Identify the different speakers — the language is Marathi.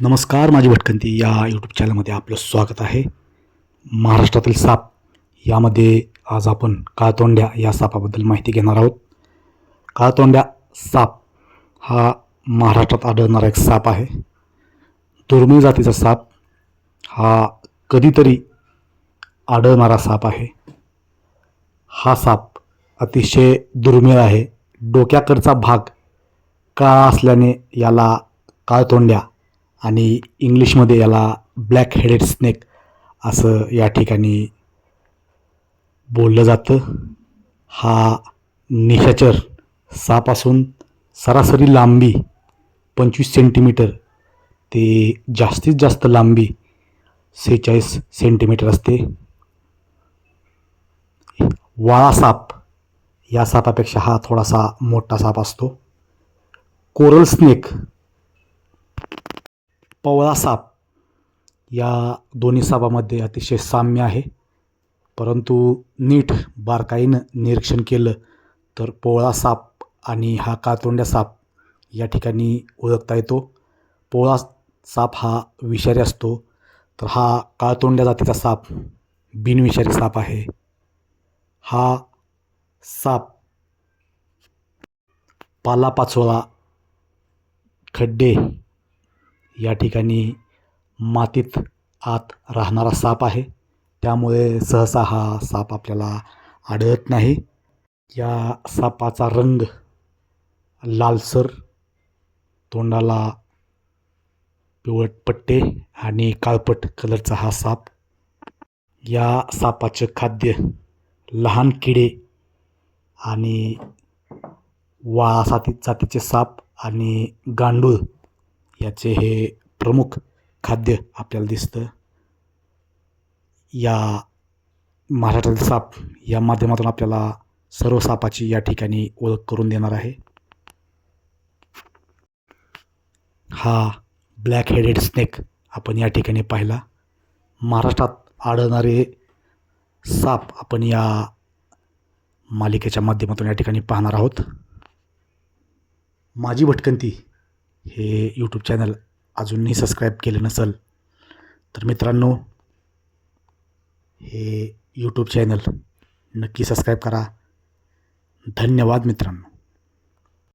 Speaker 1: नमस्कार माझी भटकंती. या यूट्यूब चॅनलमध्ये आपलं स्वागत आहे. महाराष्ट्रातील साप यामध्ये आज आपण काळतोंड्या या सापाबद्दल माहिती घेणार आहोत. काळतोंड्या साप हा महाराष्ट्रात आढळणारा एक साप आहे. दुर्मिळ जातीचा साप हा कधीतरी आढळणारा साप आहे. हा साप अतिशय दुर्मिळ आहे. डोक्याकडचा भाग काळा असल्याने याला काळतोंड्या आणि इंग्लिशमध्ये याला ब्लॅक हेडेड स्नेक असं या ठिकाणी बोललं जातं. हा निशाचर साप असून सरासरी लांबी पंचवीस सेंटीमीटर ते जास्तीत जास्त लांबी सेहेचाळीस सेंटीमीटर असते. वाळा साप या सापापेक्षा हा थोडासा मोठा साप असतो. कोरल स्नेक पवळा साप या दोन्ही सापामध्ये अतिशय साम्य आहे. परंतु नीट बारकाईनं निरीक्षण केलं तर पोवळा साप आणि हा कातोंड्या साप या ठिकाणी ओळखता येतो. पोवळा साप हा विषारी असतो तर हा काळतोंड्या जातीचा साप बिनविषारी साप आहे. हा साप पालापाचोळा खड्डे या ठिकाणी मातीत आत राहणारा साप आहे. त्यामुळे सहसा हा साप आपल्याला आढळत नाही. या सापाचा रंग लालसर तोंडाला पिवळट पट्टे आणि काळपट कलरचा हा साप. या सापाचं खाद्य लहान किडे आणि वाळा साती जातीचे साप आणि गांडूळ याचे हे प्रमुख खाद्य आपल्याला दिसतं. या महाराष्ट्रातील साप या माध्यमातून आपल्याला सर्व सापाची या ठिकाणी ओळख करून देणार आहे. हा ब्लॅक हेडेड स्नेक आपण या ठिकाणी पाहिला. महाराष्ट्रात आढळणारे साप आपण या मालिकेच्या माध्यमातून या ठिकाणी पाहणार आहोत. माझी भटकंती हे यूट्यूब चॅनल अजूनही सबस्क्राईब केलं नसेल तर मित्रांनो हे यूट्यूब चॅनल नक्की सबस्क्राईब करा. धन्यवाद मित्रांनो.